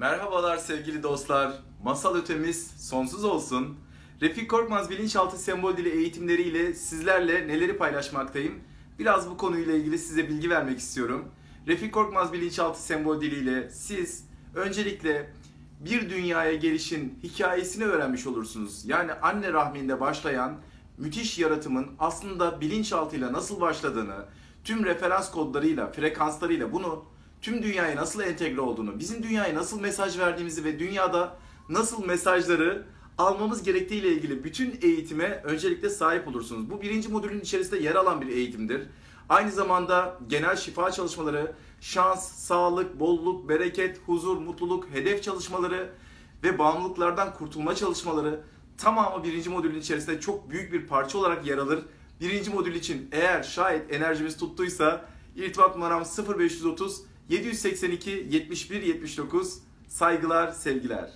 Merhabalar sevgili dostlar. Masal ötemiz sonsuz olsun. Refik Korkmaz bilinçaltı sembol dili eğitimleriyle sizlerle neleri paylaşmaktayım? Biraz bu konuyla ilgili size bilgi vermek istiyorum. Refik Korkmaz bilinçaltı sembol diliyle siz öncelikle bir dünyaya gelişin hikayesini öğrenmiş olursunuz. Yani anne rahminde başlayan müthiş yaratımın aslında bilinçaltıyla nasıl başladığını, tüm referans kodlarıyla, frekanslarıyla bunu tüm dünyaya nasıl entegre olduğunu, bizim dünyaya nasıl mesaj verdiğimizi ve dünyada nasıl mesajları almamız gerektiğiyle ilgili bütün eğitime öncelikle sahip olursunuz. Bu birinci modülün içerisinde yer alan bir eğitimdir. Aynı zamanda genel şifa çalışmaları, şans, sağlık, bolluk, bereket, huzur, mutluluk, hedef çalışmaları ve bağımlılıklardan kurtulma çalışmaları tamamı birinci modülün içerisinde çok büyük bir parça olarak yer alır. Birinci modül için eğer şayet enerjimiz tuttuysa irtibat numaram 0530 782 71 79 saygılar, sevgiler.